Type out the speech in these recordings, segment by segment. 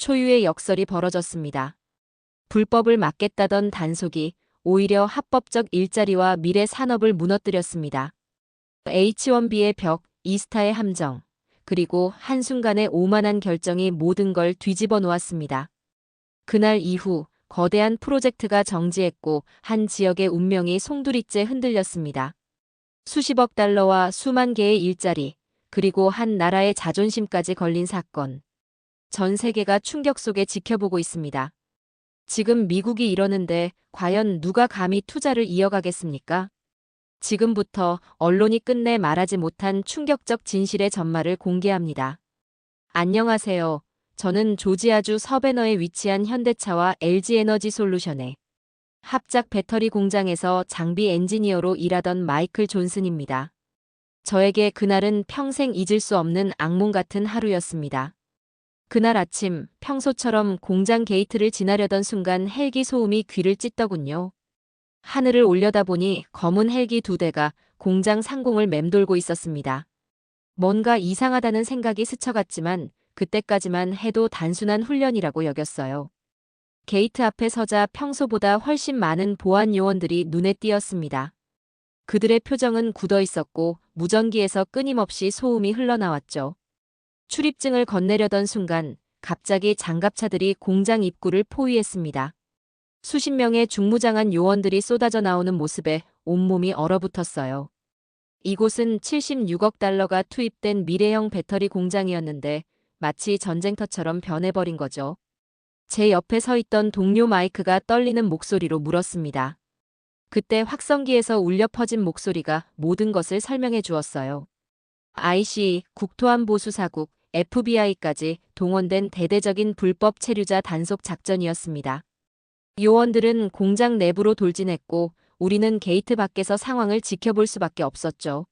초유의 역설이 벌어졌습니다. 불법을 막겠다던 단속이 오히려 합법적 일자리와 미래 산업을 무너뜨렸습니다. H1B의 벽, 이스타의 함정, 그리고 한순간의 오만한 결정이 모든 걸 뒤집어 놓았습니다. 그날 이후 거대한 프로젝트가 정지했고 한 지역의 운명이 송두리째 흔들렸습니다. 수십억 달러와 수만 개의 일자리, 그리고 한 나라의 자존심까지 걸린 사건. 전 세계가 충격 속에 지켜보고 있습니다. 지금 미국이 이러는데 과연 누가 감히 투자를 이어가겠습니까? 지금부터 언론이 끝내 말하지 못한 충격적 진실의 전말을 공개합니다. 안녕하세요. 저는 조지아주 서베너에 위치한 현대차와 LG에너지 솔루션의 합작 배터리 공장에서 장비 엔지니어로 일하던 마이클 존슨입니다. 저에게 그날은 평생 잊을 수 없는 악몽 같은 하루였습니다. 그날 아침 평소처럼 공장 게이트를 지나려던 순간 헬기 소음이 귀를 찢더군요. 하늘을 올려다보니 검은 헬기 두 대가 공장 상공을 맴돌고 있었습니다. 뭔가 이상하다는 생각이 스쳐갔지만 그때까지만 해도 단순한 훈련이라고 여겼어요. 게이트 앞에 서자 평소보다 훨씬 많은 보안 요원들이 눈에 띄었습니다. 그들의 표정은 굳어 있었고 무전기에서 끊임없이 소음이 흘러나왔죠. 출입증을 건네려던 순간 갑자기 장갑차들이 공장 입구를 포위했습니다. 수십 명의 중무장한 요원들이 쏟아져 나오는 모습에 온몸이 얼어붙었어요. 이곳은 76억 달러가 투입된 미래형 배터리 공장이었는데 마치 전쟁터처럼 변해버린 거죠. 제 옆에 서 있던 동료 마이크가 떨리는 목소리로 물었습니다. 그때 확성기에서 울려 퍼진 목소리가 모든 것을 설명해 주었어요. IC, 국토안보수사국, FBI까지 동원된 대대적인 불법 체류자 단속 작전이었습니다. 요원들은 공장 내부로 돌진했고 우리는 게이트 밖에서 상황을 지켜볼 수밖에 없었죠.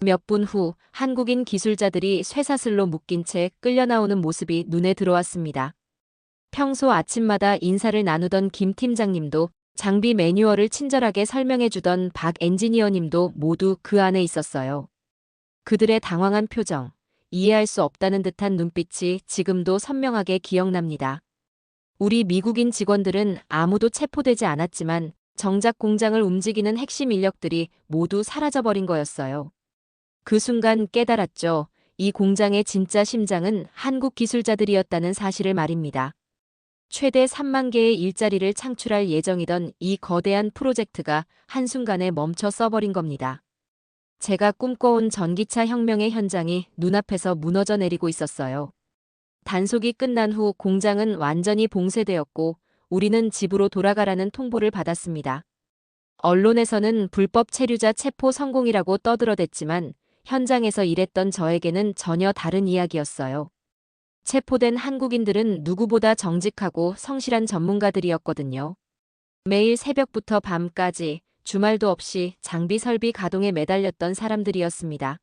몇 분 후 한국인 기술자들이 쇠사슬로 묶인 채 끌려 나오는 모습이 눈에 들어왔습니다. 평소 아침마다 인사를 나누던 김 팀장님도 장비 매뉴얼을 친절하게 설명해 주던 박 엔지니어님도 모두 그 안에 있었어요. 그들의 당황한 표정, 이해할 수 없다는 듯한 눈빛이 지금도 선명하게 기억납니다. 우리 미국인 직원들은 아무도 체포되지 않았지만 정작 공장을 움직이는 핵심 인력들이 모두 사라져버린 거였어요. 그 순간 깨달았죠. 이 공장의 진짜 심장은 한국 기술자들이었다는 사실을 말입니다. 최대 3만 개의 일자리를 창출할 예정이던 이 거대한 프로젝트가 한순간에 멈춰 써버린 겁니다. 제가 꿈꿔온 전기차 혁명의 현장이 눈앞에서 무너져 내리고 있었어요. 단속이 끝난 후 공장은 완전히 봉쇄되었고 우리는 집으로 돌아가라는 통보를 받았습니다. 언론에서는 불법 체류자 체포 성공이라고 떠들어댔지만 현장에서 일했던 저에게는 전혀 다른 이야기였어요. 체포된 한국인들은 누구보다 정직하고 성실한 전문가들이었거든요. 매일 새벽부터 밤까지 주말도 없이 장비 설비 가동에 매달렸던 사람들이었습니다.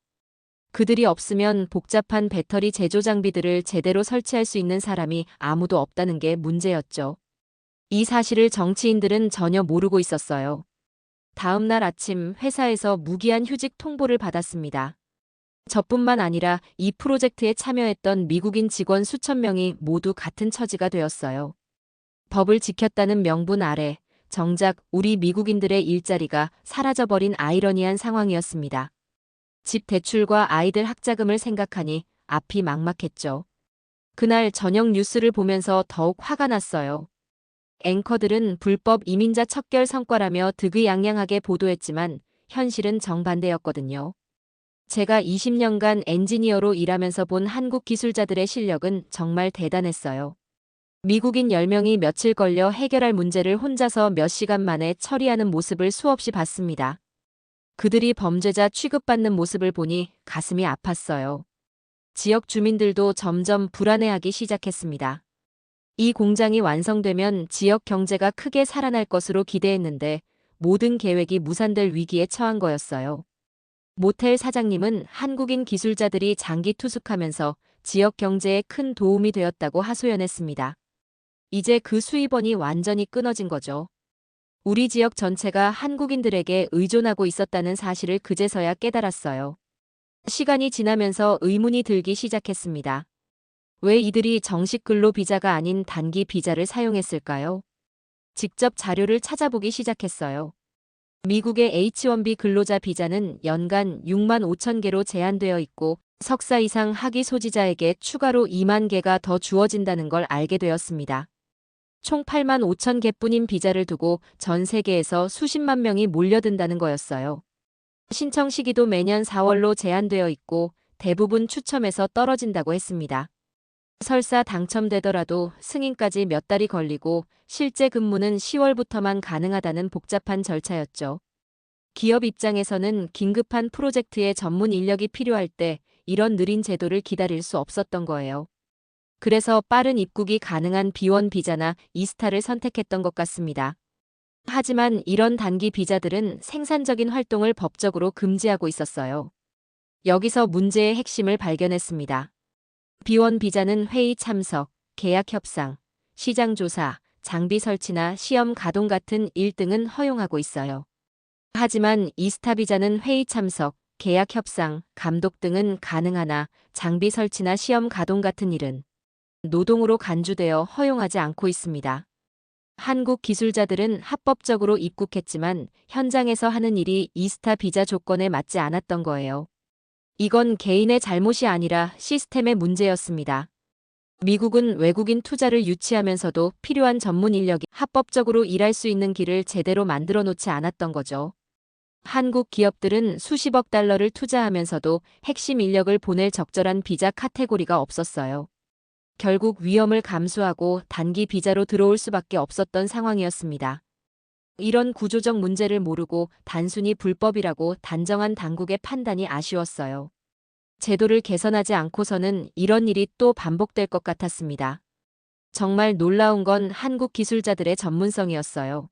그들이 없으면 복잡한 배터리 제조 장비들을 제대로 설치할 수 있는 사람이 아무도 없다는 게 문제였죠. 이 사실을 정치인들은 전혀 모르고 있었어요. 다음 날 아침 회사에서 무기한 휴직 통보를 받았습니다. 저뿐만 아니라 이 프로젝트에 참여했던 미국인 직원 수천 명이 모두 같은 처지가 되었어요. 법을 지켰다는 명분 아래 정작 우리 미국인들의 일자리가 사라져버린 아이러니한 상황이었습니다. 집 대출과 아이들 학자금을 생각하니 앞이 막막했죠. 그날 저녁 뉴스를 보면서 더욱 화가 났어요. 앵커들은 불법 이민자 척결 성과라며 득의양양하게 보도했지만 현실은 정반대였거든요. 제가 20년간 엔지니어로 일하면서 본 한국 기술자들의 실력은 정말 대단했어요. 미국인 10명이 며칠 걸려 해결할 문제를 혼자서 몇 시간 만에 처리하는 모습을 수없이 봤습니다. 그들이 범죄자 취급받는 모습을 보니 가슴이 아팠어요. 지역 주민들도 점점 불안해하기 시작했습니다. 이 공장이 완성되면 지역 경제가 크게 살아날 것으로 기대했는데 모든 계획이 무산될 위기에 처한 거였어요. 모텔 사장님은 한국인 기술자들이 장기 투숙하면서 지역 경제에 큰 도움이 되었다고 하소연했습니다. 이제 그 수입원이 완전히 끊어진 거죠. 우리 지역 전체가 한국인들에게 의존하고 있었다는 사실을 그제서야 깨달았어요. 시간이 지나면서 의문이 들기 시작했습니다. 왜 이들이 정식 근로 비자가 아닌 단기 비자를 사용했을까요? 직접 자료를 찾아보기 시작했어요. 미국의 H1B 근로자 비자는 연간 6만 5천 개로 제한되어 있고 석사 이상 학위 소지자에게 추가로 2만 개가 더 주어진다는 걸 알게 되었습니다. 총 8만 5천 개뿐인 비자를 두고 전 세계에서 수십만 명이 몰려든다는 거였어요. 신청 시기도 매년 4월로 제한되어 있고 대부분 추첨에서 떨어진다고 했습니다. 설사 당첨되더라도 승인까지 몇 달이 걸리고 실제 근무는 10월부터만 가능하다는 복잡한 절차였죠. 기업 입장에서는 긴급한 프로젝트에 전문 인력이 필요할 때 이런 느린 제도를 기다릴 수 없었던 거예요. 그래서 빠른 입국이 가능한 비원 비자나 이스타를 선택했던 것 같습니다. 하지만 이런 단기 비자들은 생산적인 활동을 법적으로 금지하고 있었어요. 여기서 문제의 핵심을 발견했습니다. 비원 비자는 회의 참석, 계약 협상, 시장 조사, 장비 설치나 시험 가동 같은 일 등은 허용하고 있어요. 하지만 이스타 비자는 회의 참석, 계약 협상, 감독 등은 가능하나 장비 설치나 시험 가동 같은 일은 노동으로 간주되어 허용하지 않고 있습니다. 한국 기술자들은 합법적으로 입국했지만 현장에서 하는 일이 이스타 비자 조건에 맞지 않았던 거예요. 이건 개인의 잘못이 아니라 시스템의 문제였습니다. 미국은 외국인 투자를 유치하면서도 필요한 전문 인력이 합법적으로 일할 수 있는 길을 제대로 만들어 놓지 않았던 거죠. 한국 기업들은 수십억 달러를 투자하면서도 핵심 인력을 보낼 적절한 비자 카테고리가 없었어요. 결국 위험을 감수하고 단기 비자로 들어올 수밖에 없었던 상황이었습니다. 이런 구조적 문제를 모르고 단순히 불법이라고 단정한 당국의 판단이 아쉬웠어요. 제도를 개선하지 않고서는 이런 일이 또 반복될 것 같았습니다. 정말 놀라운 건 한국 기술자들의 전문성이었어요.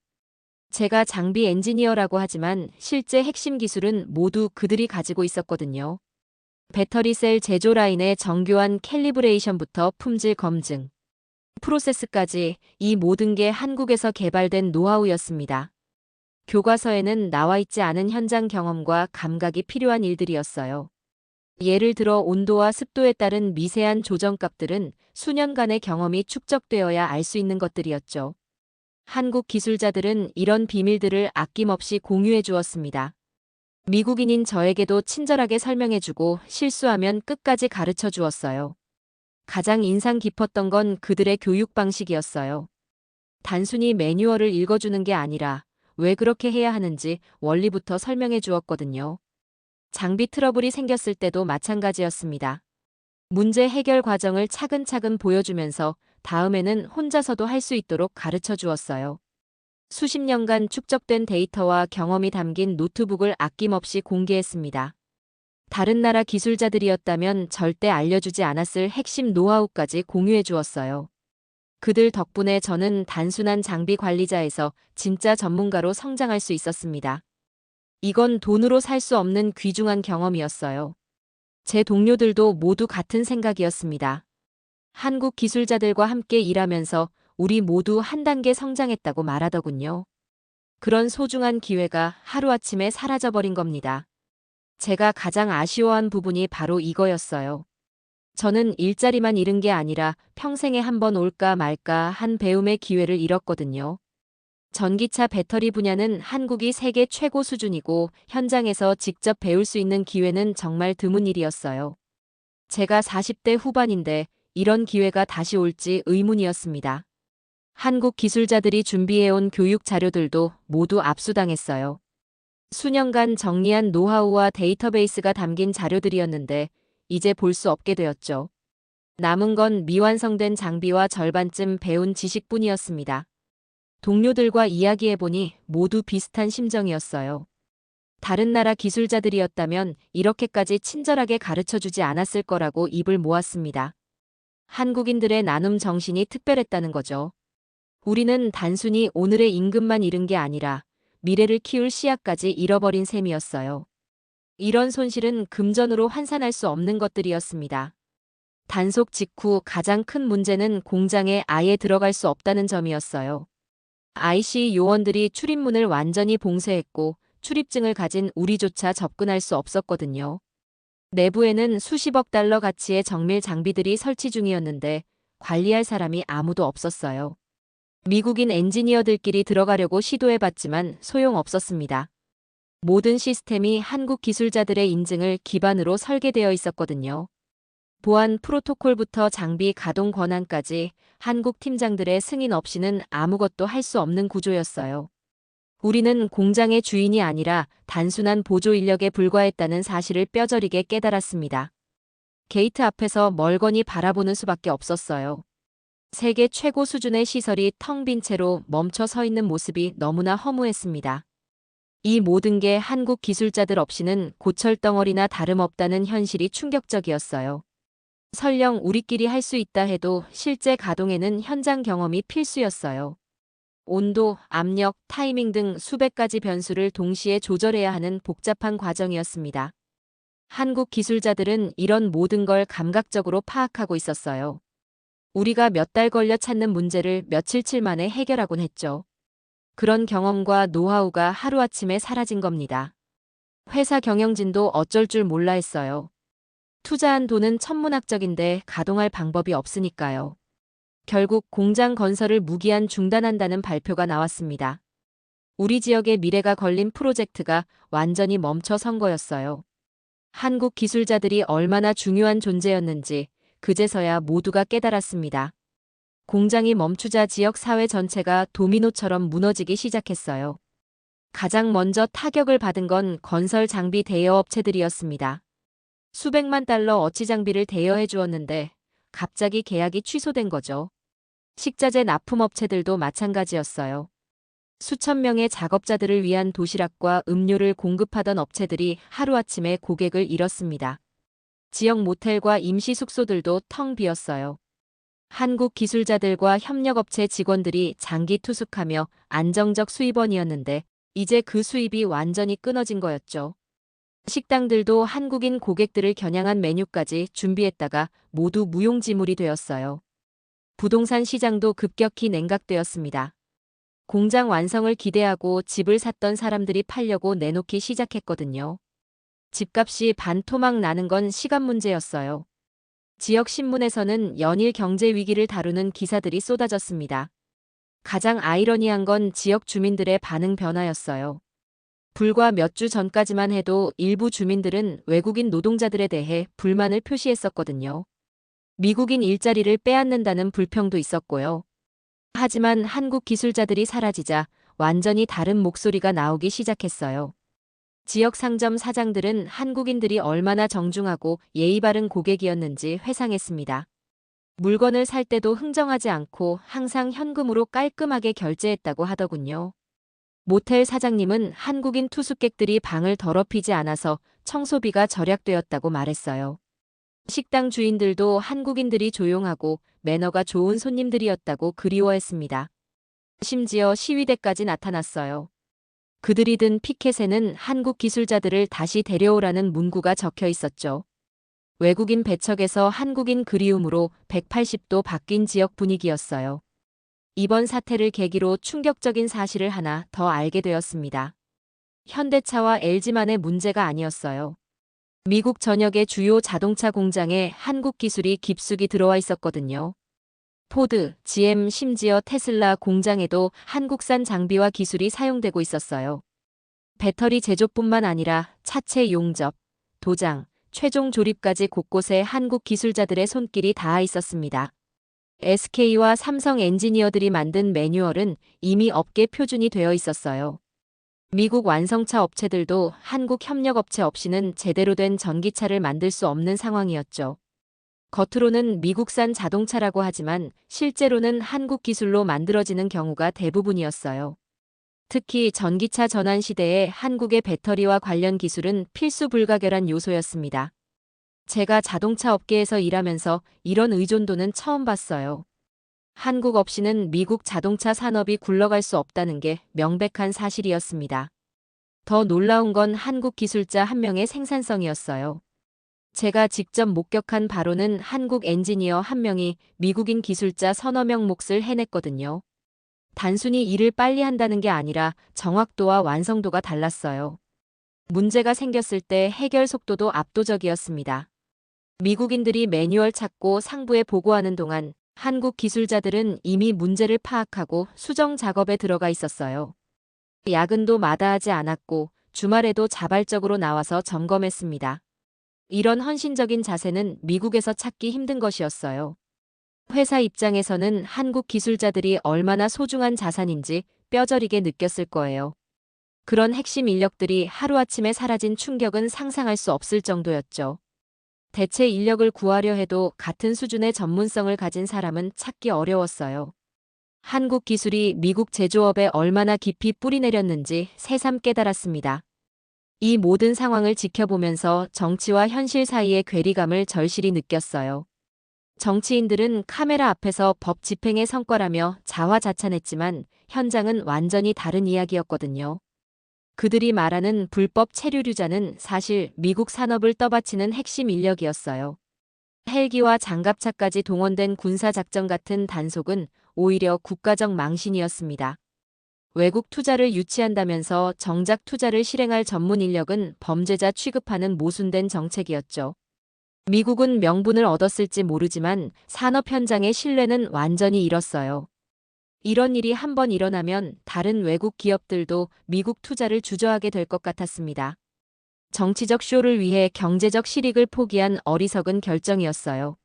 제가 장비 엔지니어라고 하지만 실제 핵심 기술은 모두 그들이 가지고 있었거든요. 배터리 셀 제조 라인의 정교한 캘리브레이션부터 품질 검증, 프로세스까지 이 모든 게 한국에서 개발된 노하우였습니다. 교과서에는 나와 있지 않은 현장 경험과 감각이 필요한 일들이었어요. 예를 들어 온도와 습도에 따른 미세한 조정값들은 수년간의 경험이 축적되어야 알 수 있는 것들이었죠. 한국 기술자들은 이런 비밀들을 아낌없이 공유해 주었습니다. 미국인인 저에게도 친절하게 설명해주고 실수하면 끝까지 가르쳐 주었어요. 가장 인상 깊었던 건 그들의 교육 방식이었어요. 단순히 매뉴얼을 읽어주는 게 아니라 왜 그렇게 해야 하는지 원리부터 설명해 주었거든요. 장비 트러블이 생겼을 때도 마찬가지였습니다. 문제 해결 과정을 차근차근 보여주면서 다음에는 혼자서도 할 수 있도록 가르쳐 주었어요. 수십 년간 축적된 데이터와 경험이 담긴 노트북을 아낌없이 공개했습니다. 다른 나라 기술자들이었다면 절대 알려주지 않았을 핵심 노하우까지 공유해 주었어요. 그들 덕분에 저는 단순한 장비 관리자에서 진짜 전문가로 성장할 수 있었습니다. 이건 돈으로 살 수 없는 귀중한 경험이었어요. 제 동료들도 모두 같은 생각이었습니다. 한국 기술자들과 함께 일하면서 우리 모두 한 단계 성장했다고 말하더군요. 그런 소중한 기회가 하루아침에 사라져버린 겁니다. 제가 가장 아쉬워한 부분이 바로 이거였어요. 저는 일자리만 잃은 게 아니라 평생에 한 번 올까 말까 한 배움의 기회를 잃었거든요. 전기차 배터리 분야는 한국이 세계 최고 수준이고 현장에서 직접 배울 수 있는 기회는 정말 드문 일이었어요. 제가 40대 후반인데 이런 기회가 다시 올지 의문이었습니다. 한국 기술자들이 준비해온 교육 자료들도 모두 압수당했어요. 수년간 정리한 노하우와 데이터베이스가 담긴 자료들이었는데 이제 볼 수 없게 되었죠. 남은 건 미완성된 장비와 절반쯤 배운 지식뿐이었습니다. 동료들과 이야기해보니 모두 비슷한 심정이었어요. 다른 나라 기술자들이었다면 이렇게까지 친절하게 가르쳐 주지 않았을 거라고 입을 모았습니다. 한국인들의 나눔 정신이 특별했다는 거죠. 우리는 단순히 오늘의 임금만 잃은 게 아니라 미래를 키울 씨앗까지 잃어버린 셈이었어요. 이런 손실은 금전으로 환산할 수 없는 것들이었습니다. 단속 직후 가장 큰 문제는 공장에 아예 들어갈 수 없다는 점이었어요. IC 요원들이 출입문을 완전히 봉쇄했고 출입증을 가진 우리조차 접근할 수 없었거든요. 내부에는 수십억 달러 가치의 정밀 장비들이 설치 중이었는데 관리할 사람이 아무도 없었어요. 미국인 엔지니어들끼리 들어가려고 시도해봤지만 소용없었습니다. 모든 시스템이 한국 기술자들의 인증을 기반으로 설계되어 있었거든요. 보안 프로토콜부터 장비 가동 권한까지 한국 팀장들의 승인 없이는 아무것도 할 수 없는 구조였어요. 우리는 공장의 주인이 아니라 단순한 보조 인력에 불과했다는 사실을 뼈저리게 깨달았습니다. 게이트 앞에서 멀거니 바라보는 수밖에 없었어요. 세계 최고 수준의 시설이 텅 빈 채로 멈춰 서 있는 모습이 너무나 허무했습니다. 이 모든 게 한국 기술자들 없이는 고철덩어리나 다름없다는 현실이 충격적이었어요. 설령 우리끼리 할 수 있다 해도 실제 가동에는 현장 경험이 필수였어요. 온도, 압력, 타이밍 등 수백 가지 변수를 동시에 조절해야 하는 복잡한 과정이었습니다. 한국 기술자들은 이런 모든 걸 감각적으로 파악하고 있었어요. 우리가 몇 달 걸려 찾는 문제를 며칠칠 만에 해결하곤 했죠. 그런 경험과 노하우가 하루아침에 사라진 겁니다. 회사 경영진도 어쩔 줄 몰라 했어요. 투자한 돈은 천문학적인데 가동할 방법이 없으니까요. 결국 공장 건설을 무기한 중단한다는 발표가 나왔습니다. 우리 지역의 미래가 걸린 프로젝트가 완전히 멈춰 선 거였어요. 한국 기술자들이 얼마나 중요한 존재였는지 그제서야 모두가 깨달았습니다. 공장이 멈추자 지역 사회 전체가 도미노처럼 무너지기 시작했어요. 가장 먼저 타격을 받은 건 건설 장비 대여 업체들이었습니다. 수백만 달러 어치 장비를 대여해 주었는데 갑자기 계약이 취소된 거죠. 식자재 납품 업체들도 마찬가지였어요. 수천 명의 작업자들을 위한 도시락과 음료를 공급하던 업체들이 하루아침에 고객을 잃었습니다. 지역 모텔과 임시 숙소들도 텅 비었어요. 한국 기술자들과 협력업체 직원들이 장기 투숙하며 안정적 수입원이었는데 이제 그 수입이 완전히 끊어진 거였죠. 식당들도 한국인 고객들을 겨냥한 메뉴까지 준비했다가 모두 무용지물이 되었어요. 부동산 시장도 급격히 냉각되었습니다. 공장 완성을 기대하고 집을 샀던 사람들이 팔려고 내놓기 시작했거든요. 집값이 반토막 나는 건 시간 문제였어요. 지역 신문에서는 연일 경제 위기를 다루는 기사들이 쏟아졌습니다. 가장 아이러니한 건 지역 주민들의 반응 변화였어요. 불과 몇 주 전까지만 해도 일부 주민들은 외국인 노동자들에 대해 불만을 표시했었거든요. 미국인 일자리를 빼앗는다는 불평도 있었고요. 하지만 한국 기술자들이 사라지자 완전히 다른 목소리가 나오기 시작했어요. 지역 상점 사장들은 한국인들이 얼마나 정중하고 예의 바른 고객이었는지 회상했습니다. 물건을 살 때도 흥정하지 않고 항상 현금으로 깔끔하게 결제했다고 하더군요. 모텔 사장님은 한국인 투숙객들이 방을 더럽히지 않아서 청소비가 절약되었다고 말했어요. 식당 주인들도 한국인들이 조용하고 매너가 좋은 손님들이었다고 그리워했습니다. 심지어 시위대까지 나타났어요. 그들이 든 피켓에는 한국 기술자들을 다시 데려오라는 문구가 적혀 있었죠. 외국인 배척에서 한국인 그리움으로 180도 바뀐 지역 분위기였어요. 이번 사태를 계기로 충격적인 사실을 하나 더 알게 되었습니다. 현대차와 LG만의 문제가 아니었어요. 미국 전역의 주요 자동차 공장에 한국 기술이 깊숙이 들어와 있었거든요. 포드, GM 심지어 테슬라 공장에도 한국산 장비와 기술이 사용되고 있었어요. 배터리 제조뿐만 아니라 차체 용접, 도장, 최종 조립까지 곳곳에 한국 기술자들의 손길이 닿아 있었습니다. SK와 삼성 엔지니어들이 만든 매뉴얼은 이미 업계 표준이 되어 있었어요. 미국 완성차 업체들도 한국 협력업체 없이는 제대로 된 전기차를 만들 수 없는 상황이었죠. 겉으로는 미국산 자동차라고 하지만 실제로는 한국 기술로 만들어지는 경우가 대부분이었어요. 특히 전기차 전환 시대에 한국의 배터리와 관련 기술은 필수 불가결한 요소였습니다. 제가 자동차 업계에서 일하면서 이런 의존도는 처음 봤어요. 한국 없이는 미국 자동차 산업이 굴러갈 수 없다는 게 명백한 사실이었습니다. 더 놀라운 건 한국 기술자 한 명의 생산성이었어요. 제가 직접 목격한 바로는 한국 엔지니어 한 명이 미국인 기술자 서너 명 몫을 해냈거든요. 단순히 일을 빨리 한다는 게 아니라 정확도와 완성도가 달랐어요. 문제가 생겼을 때 해결 속도도 압도적이었습니다. 미국인들이 매뉴얼 찾고 상부에 보고하는 동안 한국 기술자들은 이미 문제를 파악하고 수정 작업에 들어가 있었어요. 야근도 마다하지 않았고 주말에도 자발적으로 나와서 점검했습니다. 이런 헌신적인 자세는 미국에서 찾기 힘든 것이었어요. 회사 입장에서는 한국 기술자들이 얼마나 소중한 자산인지 뼈저리게 느꼈을 거예요. 그런 핵심 인력들이 하루아침에 사라진 충격은 상상할 수 없을 정도였죠. 대체 인력을 구하려 해도 같은 수준의 전문성을 가진 사람은 찾기 어려웠어요. 한국 기술이 미국 제조업에 얼마나 깊이 뿌리내렸는지 새삼 깨달았습니다. 이 모든 상황을 지켜보면서 정치와 현실 사이의 괴리감을 절실히 느꼈어요. 정치인들은 카메라 앞에서 법 집행의 성과라며 자화자찬했지만 현장은 완전히 다른 이야기였거든요. 그들이 말하는 불법 체류류자는 사실 미국 산업을 떠받치는 핵심 인력이었어요. 헬기와 장갑차까지 동원된 군사작전 같은 단속은 오히려 국가적 망신이었습니다. 외국 투자를 유치한다면서 정작 투자를 실행할 전문 인력은 범죄자 취급하는 모순된 정책이었죠. 미국은 명분을 얻었을지 모르지만 산업 현장의 신뢰는 완전히 잃었어요. 이런 일이 한번 일어나면 다른 외국 기업들도 미국 투자를 주저하게 될 것 같았습니다. 정치적 쇼를 위해 경제적 실익을 포기한 어리석은 결정이었어요.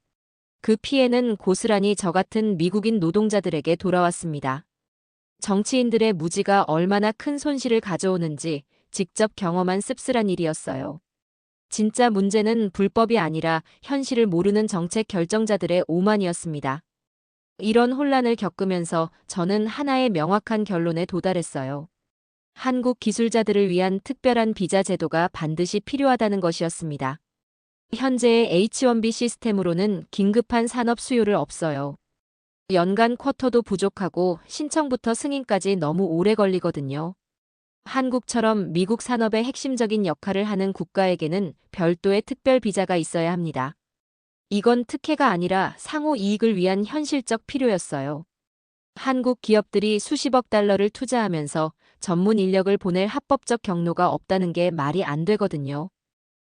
그 피해는 고스란히 저 같은 미국인 노동자들에게 돌아왔습니다. 정치인들의 무지가 얼마나 큰 손실을 가져오는지 직접 경험한 씁쓸한 일이었어요. 진짜 문제는 불법이 아니라 현실을 모르는 정책 결정자들의 오만이었습니다. 이런 혼란을 겪으면서 저는 하나의 명확한 결론에 도달했어요. 한국 기술자들을 위한 특별한 비자 제도가 반드시 필요하다는 것이었습니다. 현재의 H1B 시스템으로는 긴급한 산업 수요를 없어요. 연간 쿼터도 부족하고 신청부터 승인까지 너무 오래 걸리거든요. 한국처럼 미국 산업의 핵심적인 역할을 하는 국가에게는 별도의 특별 비자가 있어야 합니다. 이건 특혜가 아니라 상호 이익을 위한 현실적 필요였어요. 한국 기업들이 수십억 달러를 투자하면서 전문 인력을 보낼 합법적 경로가 없다는 게 말이 안 되거든요.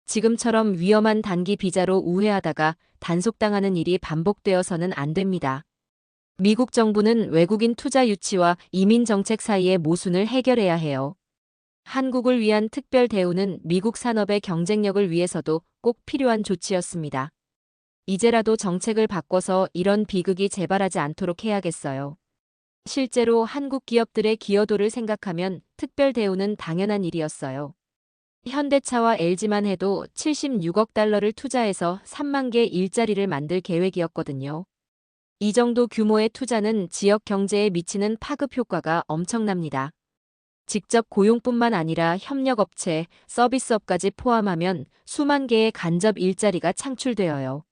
지금처럼 위험한 단기 비자로 우회하다가 단속당하는 일이 반복되어서는 안 됩니다. 미국 정부는 외국인 투자 유치와 이민 정책 사이의 모순을 해결해야 해요. 한국을 위한 특별 대우는 미국 산업의 경쟁력을 위해서도 꼭 필요한 조치였습니다. 이제라도 정책을 바꿔서 이런 비극이 재발하지 않도록 해야겠어요. 실제로 한국 기업들의 기여도를 생각하면 특별 대우는 당연한 일이었어요. 현대차와 LG만 해도 76억 달러를 투자해서 3만 개 일자리를 만들 계획이었거든요. 이 정도 규모의 투자는 지역 경제에 미치는 파급 효과가 엄청납니다. 직접 고용뿐만 아니라 협력업체, 서비스업까지 포함하면 수만 개의 간접 일자리가 창출되어요.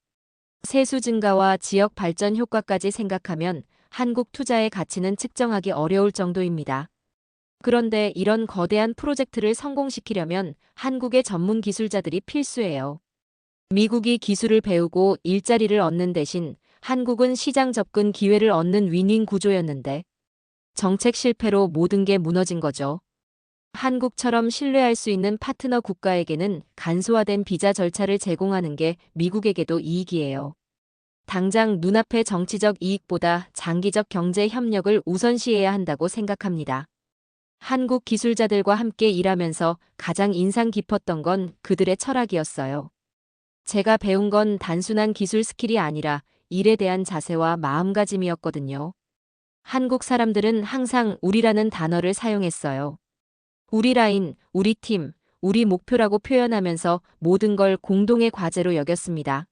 세수 증가와 지역 발전 효과까지 생각하면 한국 투자의 가치는 측정하기 어려울 정도입니다. 그런데 이런 거대한 프로젝트를 성공시키려면 한국의 전문 기술자들이 필수예요. 미국이 기술을 배우고 일자리를 얻는 대신 한국은 시장 접근 기회를 얻는 윈윈 구조였는데 정책 실패로 모든 게 무너진 거죠. 한국처럼 신뢰할 수 있는 파트너 국가에게는 간소화된 비자 절차를 제공하는 게 미국에게도 이익이에요. 당장 눈앞의 정치적 이익보다 장기적 경제 협력을 우선시해야 한다고 생각합니다. 한국 기술자들과 함께 일하면서 가장 인상 깊었던 건 그들의 철학이었어요. 제가 배운 건 단순한 기술 스킬이 아니라 일에 대한 자세와 마음가짐이었거든요. 한국 사람들은 항상 우리라는 단어를 사용했어요. 우리 라인, 우리 팀, 우리 목표라고 표현하면서 모든 걸 공동의 과제로 여겼습니다.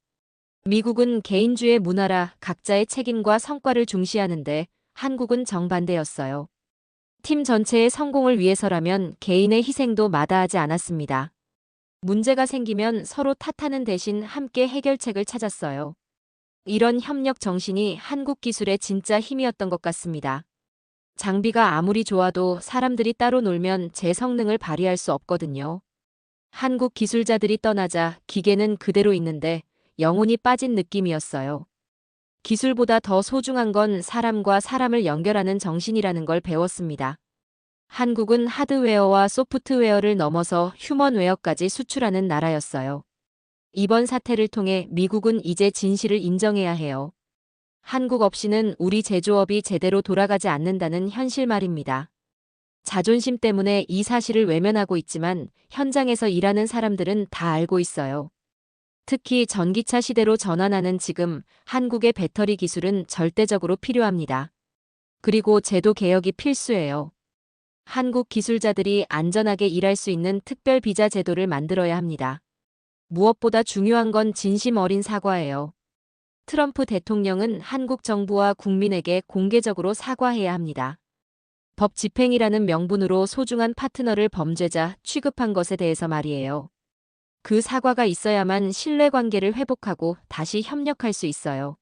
미국은 개인주의 문화라 각자의 책임과 성과를 중시하는데 한국은 정반대였어요. 팀 전체의 성공을 위해서라면 개인의 희생도 마다하지 않았습니다. 문제가 생기면 서로 탓하는 대신 함께 해결책을 찾았어요. 이런 협력 정신이 한국 기술의 진짜 힘이었던 것 같습니다. 장비가 아무리 좋아도 사람들이 따로 놀면 제 성능을 발휘할 수 없거든요. 한국 기술자들이 떠나자 기계는 그대로 있는데 영혼이 빠진 느낌이었어요. 기술보다 더 소중한 건 사람과 사람을 연결하는 정신이라는 걸 배웠습니다. 한국은 하드웨어와 소프트웨어를 넘어서 휴먼웨어까지 수출하는 나라였어요. 이번 사태를 통해 미국은 이제 진실을 인정해야 해요. 한국 없이는 우리 제조업이 제대로 돌아가지 않는다는 현실 말입니다. 자존심 때문에 이 사실을 외면하고 있지만 현장에서 일하는 사람들은 다 알고 있어요. 특히 전기차 시대로 전환하는 지금 한국의 배터리 기술은 절대적으로 필요합니다. 그리고 제도 개혁이 필수예요. 한국 기술자들이 안전하게 일할 수 있는 특별 비자 제도를 만들어야 합니다. 무엇보다 중요한 건 진심 어린 사과예요. 트럼프 대통령은 한국 정부와 국민에게 공개적으로 사과해야 합니다. 법 집행이라는 명분으로 소중한 파트너를 범죄자 취급한 것에 대해서 말이에요. 그 사과가 있어야만 신뢰관계를 회복하고 다시 협력할 수 있어요.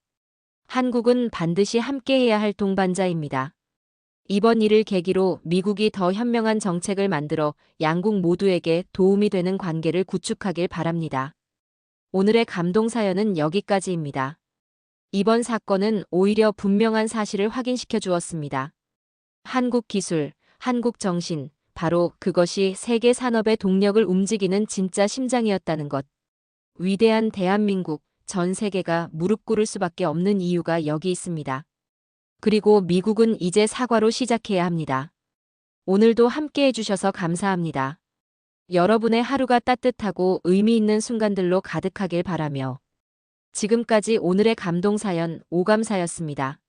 한국은 반드시 함께해야 할 동반자입니다. 이번 일을 계기로 미국이 더 현명한 정책을 만들어 양국 모두에게 도움이 되는 관계를 구축하길 바랍니다. 오늘의 감동 사연은 여기까지입니다. 이번 사건은 오히려 분명한 사실을 확인시켜 주었습니다. 한국 기술, 한국 정신, 바로 그것이 세계 산업의 동력을 움직이는 진짜 심장이었다는 것. 위대한 대한민국, 전 세계가 무릎 꿇을 수밖에 없는 이유가 여기 있습니다. 그리고 미국은 이제 사과로 시작해야 합니다. 오늘도 함께 해주셔서 감사합니다. 여러분의 하루가 따뜻하고 의미 있는 순간들로 가득하길 바라며 지금까지 오늘의 감동사연 오감사였습니다.